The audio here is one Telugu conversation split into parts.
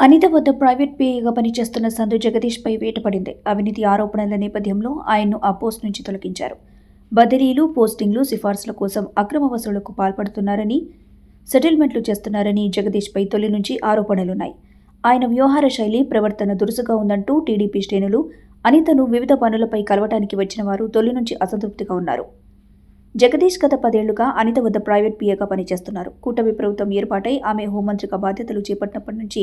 అనిత వద్ద ప్రైవేట్ పిఏగా పనిచేస్తున్న సందు జగదీష్పై వేటపడింది. అవినీతి ఆరోపణల నేపథ్యంలో ఆయన్ను ఆ పోస్ట్ నుంచి తొలగించారు. బదిలీలు పోస్టింగ్లు సిఫార్సుల కోసం అక్రమ వసూళ్ళకు పాల్పడుతున్నారని సెటిల్మెంట్లు చేస్తున్నారని జగదీష్పై తొలి నుంచి ఆరోపణలున్నాయి. ఆయన వ్యవహార శైలి ప్రవర్తన దురుసుగా ఉందంటూ టీడీపీ శ్రేణులు అనితను వివిధ పనులపై కలవటానికి వచ్చిన వారు తొలి నుంచి అసంతృప్తిగా ఉన్నారు. జగదీష్ గత పదేళ్ళుగా అనిత వద్ద ప్రైవేట్ పిఏగా పనిచేస్తున్నారు. కూటమి ప్రభుత్వం ఏర్పాటై ఆమె హోంమంత్రిగా బాధ్యతలు చేపట్టినప్పటి నుంచి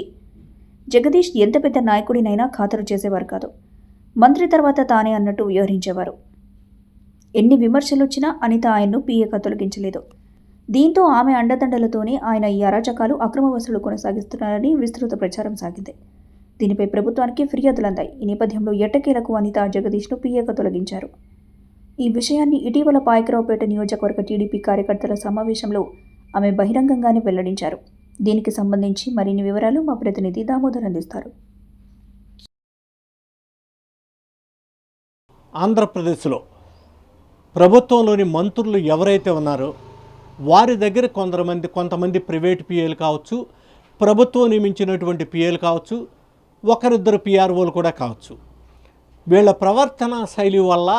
జగదీష్ ఎంత పెద్ద నాయకుడినైనా ఖాతరు చేసేవారు కాదు. మంత్రి తర్వాత తానే అన్నట్టు వ్యవహరించేవారు. ఎన్ని విమర్శలు వచ్చినా అనిత ఆయన్ను పీఏగా తొలగించలేదు. దీంతో ఆమె అండదండలతోనే ఆయన ఈ అరాచకాలు అక్రమ వసూలు కొనసాగిస్తున్నారని విస్తృత ప్రచారం సాగింది. దీనిపై ప్రభుత్వానికి ఫిర్యాదులు అందాయి ఈ నేపథ్యంలో ఎట్టకేలకు అనిత జగదీష్ను పీఏగా తొలగించారు. ఈ విషయాన్ని ఇటీవల పాయకరావుపేట నియోజకవర్గ టీడీపీ కార్యకర్తల సమావేశంలో ఆమె బహిరంగంగానే వెల్లడించారు. దీనికి సంబంధించి మరిన్ని వివరాలు మా ప్రతినిధి దామోదర్ అందిస్తారు. ఆంధ్రప్రదేశ్లో ప్రభుత్వంలోని మంత్రులు ఎవరైతే ఉన్నారో వారి దగ్గర కొందరమంది కొంతమంది ప్రైవేట్ పిఏలు కావచ్చు ప్రభుత్వం నియమించినటువంటి పిఏలు కావచ్చు ఒకరిద్దరు పిఆర్ఓలు కూడా కావచ్చు. వీళ్ళ ప్రవర్తన శైలి వల్ల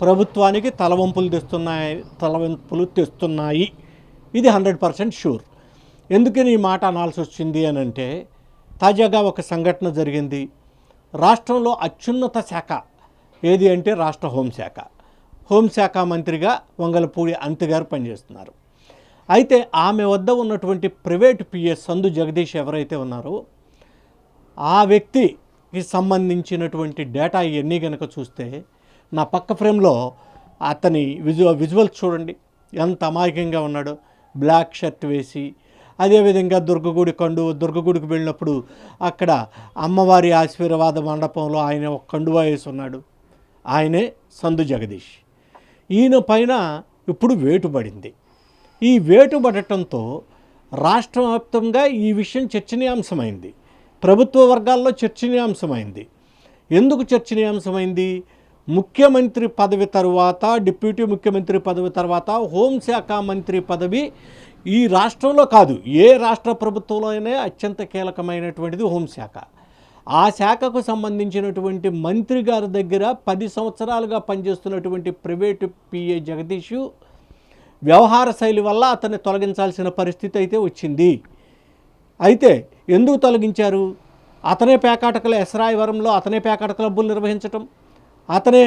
ప్రభుత్వానికి తలవంపులు తెస్తున్నాయి తలవంపులు తెస్తున్నాయి. ఇది హండ్రెడ్ పర్సెంట్ షూర్. ఎందుకని ఈ మాట అనాల్సి వచ్చింది అని అంటే తాజాగా ఒక సంఘటన జరిగింది. రాష్ట్రంలో అత్యున్నత శాఖ. ఏది అంటే రాష్ట్ర హోంశాఖ. హోంశాఖ మంత్రిగా వంగలపూడి అంతగారు పనిచేస్తున్నారు. అయితే ఆమె వద్ద ఉన్నటువంటి ప్రైవేట్ పిఎస్ సందు జగదీష్ ఎవరైతే ఉన్నారో ఆ వ్యక్తికి సంబంధించినటువంటి డేటా ఇవన్నీ కనుక చూస్తే నా పక్క ఫ్రేమ్లో అతని విజువల్ విజువల్స్ చూడండి. ఎంత అమాయకంగా ఉన్నాడో. బ్లాక్ షర్ట్ వేసి అదేవిధంగా దుర్గగుడి కండు దుర్గగుడికి వెళ్ళినప్పుడు అక్కడ అమ్మవారి ఆశీర్వాద మండపంలో ఆయన ఒక కండువా ఉన్నాడు ఆయనే సందు జగదీష్. ఈయన పైన ఇప్పుడు వేటుబడింది ఈ వేటుపడటంతో రాష్ట్ర వ్యాప్తంగా ఈ విషయం చర్చనీయాంశమైంది. ప్రభుత్వ వర్గాల్లో చర్చనీయాంశమైంది. ఎందుకు చర్చనీయాంశమైంది? ముఖ్యమంత్రి పదవి తర్వాత డిప్యూటీ ముఖ్యమంత్రి పదవి తర్వాత హోంశాఖ మంత్రి పదవి ఈ రాష్ట్రంలో కాదు ఏ రాష్ట్ర ప్రభుత్వంలో అయినా అత్యంత కీలకమైనటువంటిది హోంశాఖ ఆ శాఖకు సంబంధించినటువంటి మంత్రి గారి దగ్గర పది సంవత్సరాలుగా పనిచేస్తున్నటువంటి ప్రైవేటు పిఏ జగదీష్ వ్యవహార శైలి వల్ల అతన్ని తొలగించాల్సిన పరిస్థితి అయితే వచ్చింది. అయితే ఎందుకు తొలగించారు? అతనే పేకాటకల ఎస్రాయవరంలో అతనే పేకాటకల బుల్ నిర్వహించటం. అతనే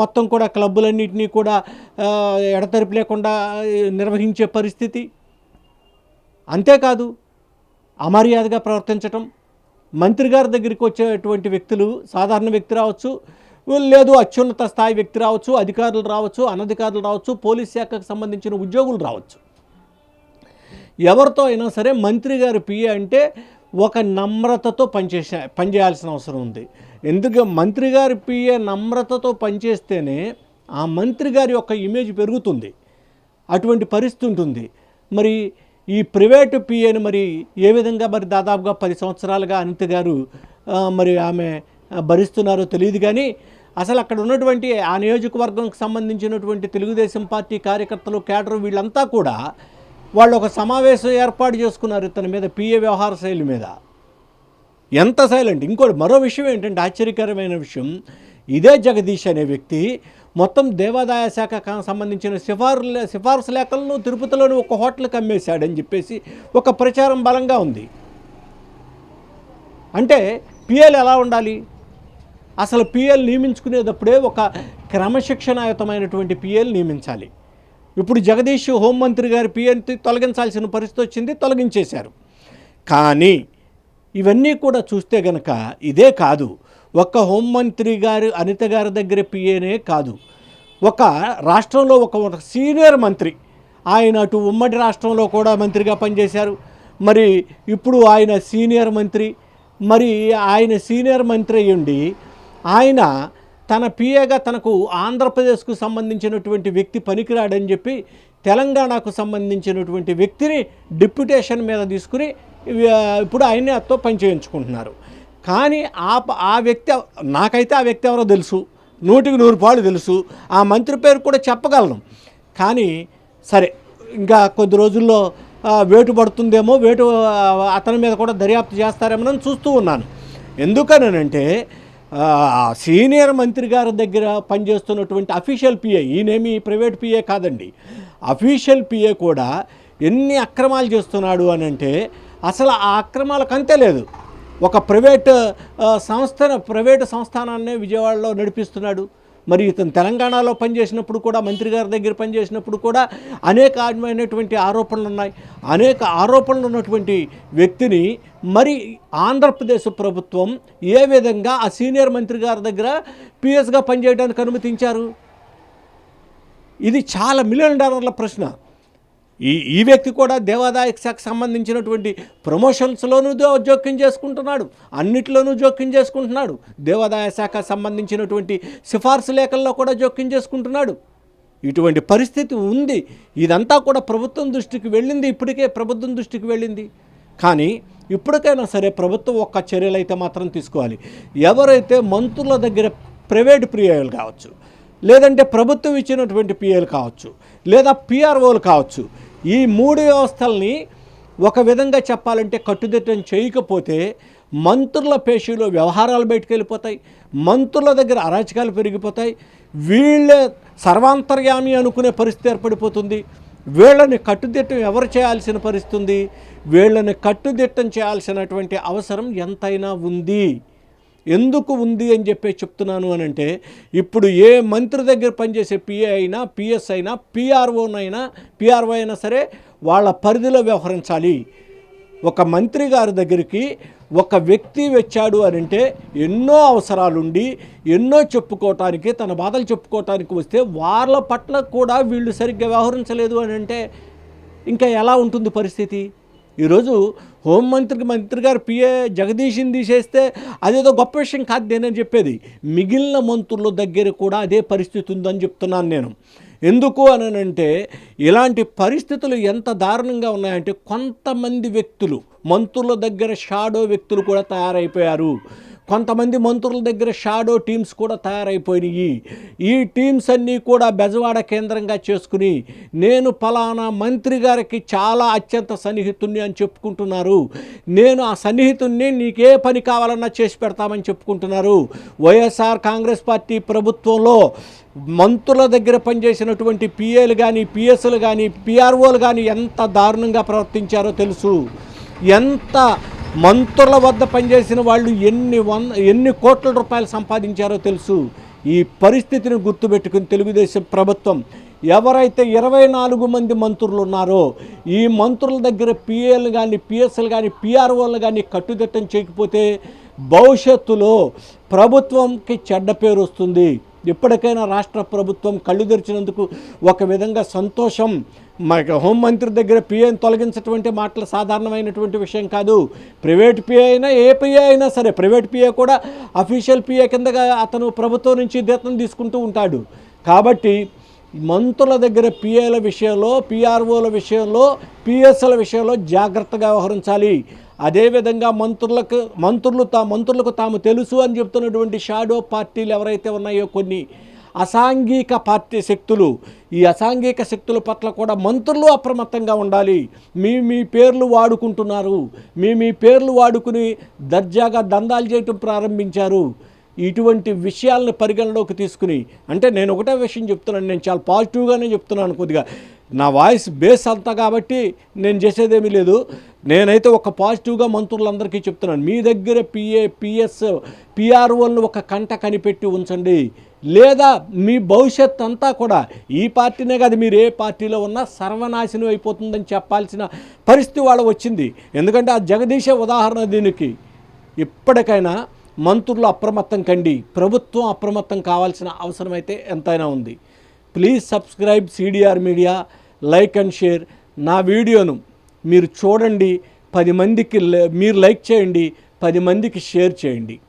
మొత్తం కూడా క్లబ్బులన్నింటినీ కూడా ఎడతెరిపి లేకుండా నిర్వహించే పరిస్థితి. అంతేకాదు అమర్యాదగా ప్రవర్తించటం. మంత్రి గారి దగ్గరికి వచ్చేటువంటి వ్యక్తులు సాధారణ వ్యక్తి రావచ్చు లేదు అత్యున్నత స్థాయి వ్యక్తి రావచ్చు అధికారులు రావచ్చు అనధికారులు రావచ్చు పోలీస్ శాఖకు సంబంధించిన ఉద్యోగులు రావచ్చు. ఎవరితో అయినా సరే మంత్రి గారి పిఏ అంటే ఒక నమ్రతతో పనిచేసే పనిచేయాల్సిన అవసరం ఉంది. ఎందుకు? మంత్రి గారి పిఏ నమ్రతతో పనిచేస్తేనే ఆ మంత్రి గారి యొక్క ఇమేజ్ పెరుగుతుంది. అటువంటి పరిస్థితి ఉంటుంది. మరి ఈ ప్రైవేటు పిఏని మరి ఏ విధంగా మరి దాదాపుగా పది సంవత్సరాలుగా అనిత గారు మరి ఆమె భరిస్తున్నారో తెలియదు కానీ అసలు అక్కడ ఉన్నటువంటి ఆ నియోజకవర్గంకి సంబంధించినటువంటి తెలుగుదేశం పార్టీ కార్యకర్తలు కేడర్ వీళ్ళంతా కూడా వాళ్ళు ఒక సమావేశం ఏర్పాటు చేసుకున్నారు ఇతని మీద పిఏ వ్యవహార శైలి మీద. ఎంత సైలెంట్ ఇంకోటి మరో విషయం ఏంటంటే ఆశ్చర్యకరమైన విషయం ఇదే జగదీష్ అనే వ్యక్తి మొత్తం దేవాదాయ శాఖకు సంబంధించిన సిఫారు సిఫార్సు లేఖలను తిరుపతిలోని ఒక హోటల్కి అమ్మేశాడని చెప్పేసి ఒక ప్రచారం బలంగా ఉంది. అంటే పిఎల్ ఎలా ఉండాలి? అసలు పిఎల్ నియమించుకునేటప్పుడే ఒక క్రమశిక్షణాయుతమైనటువంటి పిఎల్ నియమించాలి. ఇప్పుడు జగదీష్ హోంమంత్రి గారి పిఎల్ తొలగించాల్సిన పరిస్థితి వచ్చింది తొలగించేశారు. కానీ ఇవన్నీ కూడా చూస్తే గనక ఇదే కాదు. ఒక్క హోంమంత్రి గారు అనిత గారి దగ్గర పిఏనే కాదు. ఒక రాష్ట్రంలో ఒక ఒక సీనియర్ మంత్రి ఆయన అటు ఉమ్మడి రాష్ట్రంలో కూడా మంత్రిగా పనిచేశారు. మరి ఇప్పుడు ఆయన సీనియర్ మంత్రి మరి ఆయన సీనియర్ మంత్రి అయ్యుండి ఆయన తన పిఏగా తనకు ఆంధ్రప్రదేశ్కు సంబంధించినటువంటి వ్యక్తి పనికిరాడని చెప్పి తెలంగాణకు సంబంధించినటువంటి వ్యక్తిని డిప్యుటేషన్ మీద తీసుకుని ఇప్పుడు ఆయన్ని అత్తో పని చేయించుకుంటున్నారు. కానీ ఆ ప- ఆ వ్యక్తి నాకైతే ఆ వ్యక్తి ఎవరో తెలుసు. నూటికి నూరు పాలు తెలుసు. ఆ మంత్రి పేరు కూడా చెప్పగలను. కానీ సరే ఇంకా కొద్ది రోజుల్లో వేటు పడుతుందేమో వేటు అతని మీద కూడా దర్యాప్తు చేస్తారేమో అని చూస్తూ ఉన్నాను. ఎందుకనంటే సీనియర్ మంత్రి గారి దగ్గర పనిచేస్తున్నటువంటి అఫీషియల్ పిఏ ఈయనేమి ప్రైవేట్ పిఏ కాదండి. అఫీషియల్ పిఏ కూడా ఎన్ని అక్రమాలు చేస్తున్నాడు అని అంటే అసలు ఆ అక్రమాలకు అంతే లేదు. ఒక ప్రైవేట్ సంస్థ ప్రైవేట్ సంస్థానాన్నే విజయవాడలో నడిపిస్తున్నాడు. మరి ఇతను తెలంగాణలో పనిచేసినప్పుడు కూడా మంత్రి గారి దగ్గర పనిచేసినప్పుడు కూడా అనేక అనేకమైనటువంటి ఆరోపణలు ఉన్నాయి. అనేక ఆరోపణలు ఉన్నటువంటి వ్యక్తిని మరి ఆంధ్రప్రదేశ్ ప్రభుత్వం ఏ విధంగా ఆ సీనియర్ మంత్రి గారి దగ్గర పిఎస్గా పనిచేయడానికి అనుమతించారు? ఇది చాలా మిలియన్ డాలర్ల ప్రశ్న. ఈ ఈ వ్యక్తి కూడా దేవాదాయ శాఖ సంబంధించినటువంటి ప్రమోషన్స్లోనూ జోక్యం చేసుకుంటున్నాడు. అన్నిట్లోనూ జోక్యం చేసుకుంటున్నాడు. దేవాదాయ శాఖ సంబంధించినటువంటి సిఫార్సు లేఖల్లో కూడా జోక్యం చేసుకుంటున్నాడు. ఇటువంటి పరిస్థితి ఉంది. ఇదంతా కూడా ప్రభుత్వం దృష్టికి వెళ్ళింది. ఇప్పటికే ప్రభుత్వం దృష్టికి వెళ్ళింది. కానీ ఇప్పటికైనా సరే ప్రభుత్వం ఒక్క చర్యలు అయితే మాత్రం తీసుకోవాలి. ఎవరైతే మంత్రుల దగ్గర ప్రైవేట్ ప్రియాలు కావచ్చు లేదంటే ప్రభుత్వం ఇచ్చినటువంటి పిఏలు కావచ్చు లేదా పిఆర్ఓలు కావచ్చు ఈ మూడు వ్యవస్థల్ని ఒక విధంగా చెప్పాలంటే కట్టుదిట్టం చేయకపోతే మంత్రుల పేషీలో వ్యవహారాలు బయటకు వెళ్ళిపోతాయి మంత్రుల దగ్గర అరాచకాలు పెరిగిపోతాయి వీళ్ళే సర్వాంతర్యామి అనుకునే పరిస్థితి ఏర్పడిపోతుంది. వీళ్ళని కట్టుదిట్టం ఎవరు చేయాల్సిన పరిస్థితి ఉంది వీళ్ళని కట్టుదిట్టం చేయాల్సినటువంటి అవసరం ఎంతైనా ఉంది. ఎందుకు ఉంది అని చెప్పి చెప్తున్నాను అని అంటే ఇప్పుడు ఏ మంత్రి దగ్గర పనిచేసే పిఏ అయినా పిఎస్ అయినా పిఆర్ఓనైనా పిఆర్ఓ అయినా సరే వాళ్ళ పరిధిలో వ్యవహరించాలి. ఒక మంత్రి గారి దగ్గరికి ఒక వ్యక్తి వచ్చాడు అని అంటే ఎన్నో అవసరాలుండి ఎన్నో చెప్పుకోవటానికి తన బాధలు చెప్పుకోవటానికి వస్తే వాళ్ళ పట్ల కూడా వీళ్ళు సరిగ్గా వ్యవహరించలేదు అని అంటే ఇంకా ఎలా ఉంటుంది పరిస్థితి? ఈరోజు హోంమంత్రికి మంత్రి గారు పిఏ జగదీష్ని తీసేస్తే అదేదో గొప్ప విషయం కాదు నేనని చెప్పేది. మిగిలిన మంత్రుల దగ్గర కూడా అదే పరిస్థితి ఉందని చెప్తున్నాను నేను. ఎందుకు అని అంటే ఇలాంటి పరిస్థితులు ఎంత దారుణంగా ఉన్నాయంటే కొంతమంది వ్యక్తులు మంత్రుల దగ్గర షాడో వ్యక్తులు కూడా తయారైపోయారు. కొంతమంది మంత్రుల దగ్గర షాడో టీమ్స్ కూడా తయారైపోయినాయి. ఈ టీమ్స్ అన్నీ కూడా బెజవాడ కేంద్రంగా చేసుకుని నేను ఫలానా మంత్రి గారికి చాలా అత్యంత సన్నిహితుణ్ణి అని చెప్పుకుంటున్నారు. నేను ఆ సన్నిహితుణ్ణి నీకే పని కావాలన్నా చేసి పెడతామని చెప్పుకుంటున్నారు. వైఎస్ఆర్ కాంగ్రెస్ పార్టీ ప్రభుత్వంలో మంత్రుల దగ్గర పనిచేసినటువంటి పిఏలు కానీ పిఎస్లు కానీ పిఆర్ఓలు కానీ ఎంత దారుణంగా ప్రవర్తించారో తెలుసు. ఎంత మంత్రుల వద్ద పనిచేసిన వాళ్ళు ఎన్ని వంద ఎన్ని కోట్ల రూపాయలు సంపాదించారో తెలుసు. ఈ పరిస్థితిని గుర్తుపెట్టుకుని తెలుగుదేశం ప్రభుత్వం ఎవరైతే ఇరవై నాలుగు మంది మంత్రులు ఉన్నారో ఈ మంత్రుల దగ్గర పిఏలు కానీ పిఎస్ఎల్ కానీ పిఆర్ఓలు కానీ కట్టుదిట్టం చేయకపోతే భవిష్యత్తులో ప్రభుత్వంకి చెడ్డ పేరు వస్తుంది. ఇప్పటికైనా రాష్ట్ర ప్రభుత్వం కళ్ళు తెరిచినందుకు ఒక విధంగా సంతోషం. మన హోంమంత్రి దగ్గర పిఏని తొలగించటువంటి మాటలు సాధారణమైనటువంటి విషయం కాదు. ప్రైవేట్ పిఏ అయినా ఏ పిఏ అయినా సరే ప్రైవేట్ పిఏ కూడా అఫీషియల్ పిఏ కిందగా అతను ప్రభుత్వం నుంచి జీతం తీసుకుంటూ ఉంటాడు. కాబట్టి మంత్రుల దగ్గర పిఏల విషయంలో పిఆర్ఓల విషయంలో పిఎస్ల విషయంలో జాగ్రత్తగా వ్యవహరించాలి. అదేవిధంగా మంత్రులకు మంత్రులు తా మంత్రులకు తాము తెలుసు అని చెప్తున్నటువంటి షాడో పార్టీలు ఎవరైతే ఉన్నాయో కొన్ని అసాంఘిక పార్టీ శక్తులు ఈ అసాంఘిక శక్తుల పట్ల కూడా మంత్రులు అప్రమత్తంగా ఉండాలి. మీ మీ పేర్లు వాడుకుంటున్నారు. మీ మీ పేర్లు వాడుకుని దర్జాగా దందాలు చేయటం ప్రారంభించారు. ఇటువంటి విషయాలను పరిగణలోకి తీసుకుని అంటే నేను ఒకటే విషయం చెప్తున్నాను నేను చాలా పాజిటివ్గానే చెప్తున్నాను కొద్దిగా. నా వాయిస్ బేస్ అంతా కాబట్టి నేను చేసేదేమీ లేదు. నేనైతే ఒక పాజిటివ్గా మంత్రులందరికీ చెప్తున్నాను. మీ దగ్గర పిఏ పిఎస్ పిఆర్ఓలను ఒక కంట కనిపెట్టి ఉంచండి. లేదా మీ భవిష్యత్ అంతా కూడా ఈ పార్టీనే కాదు మీరు ఏ పార్టీలో ఉన్నా సర్వనాశనం అయిపోతుందని చెప్పాల్సిన పరిస్థితి వాళ్ళ వచ్చింది. ఎందుకంటే ఆ జగదీశే ఉదాహరణ దీనికి. ఇప్పటికైనా మంత్రులు అప్రమత్తం కండి. ప్రభుత్వం అప్రమత్తం కావాల్సిన అవసరం అయితే ఎంతైనా ఉంది. Please subscribe CDR media like and share నా వీడియోను మీరు చూడండి పది మందికి లై- మీరు లైక్ చేయండి పది మందికి షేర్ చేయండి.